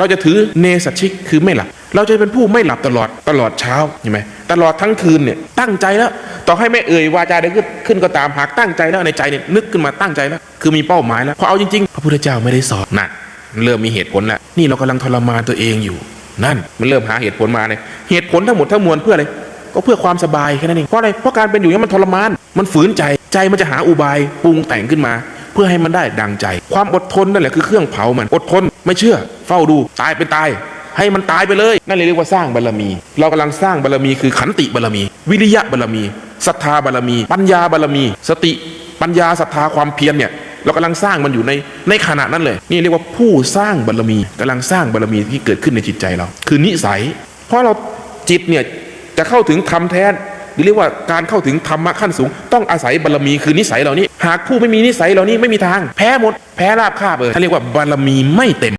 เราจะถือเนสัชิกคือไม่หลับ เราจะเป็นผู้ไม่หลับตลอดตลอดเช้าเห็นไหมตลอดทั้งคืนเนี่ยตั้งใจแล้ว ต่อให้ไม่เอ่ยวาจาใดขึ้นขึ้นก็ตามหากตั้งใจแล้วในใจเนี่ยนึกขึ้นมาตั้งใจแล้ว คือมีเป้าหมายแล้วพอเอาจริงๆ พระพุทธเจ้าไม่ได้สอนนะเริ่มมีเหตุผลแล้วนี่เรากำลังทรมานตัวเองอยู่ นั่นมันเริ่มหาเหตุผลมาเลยเหตุผลทั้งหมดทั้งมวลเพื่ออะไรก็เพื่อความสบายแค่นั้นเองเพราะอะไรเพราะการเป็นอยู่นี้มันทรมาน มันฝืนใจใจมันจะหาอุบายปรุงแต่งขึ้นมา พื่อให้มันได้ดังใจ ความอดทนนั่นแหละคือเครื่องเผามันอดทนไม่เชื่อ เฝ้าดูตายเป็นตาย ให้มันตายไปเลยนั่นเลยเรียกว่าสร้างบารมี เรากำลังสร้างบารมีคือขันติบารมี วิริยะบารมีศรัทธาบารมี ปัญญาบารมี สติ ปัญญาศรัทธาความเพียรเนี่ยเรากำลังสร้างมันอยู่ในในขณะนั้นเลย นี่เรียกว่าผู้สร้างบารมีกำลังสร้างบารมีที่เกิดขึ้นในจิตใจเรา คือนิสัย เพราะเราจิตเนี่ยจะเข้าถึงธรรมแท้ หรือเรียกว่าการเข้าถึงธรรมะขั้นสูง ต้องอาศัยบารมีคือนิสัยเหล่านี้ หากผู้ไม่มีนิสัยเหล่านี้ไม่มีทาง แพ้หมด แพ้ราบคาบเลยเขาเรียกว่าบารมีไม่เต็ม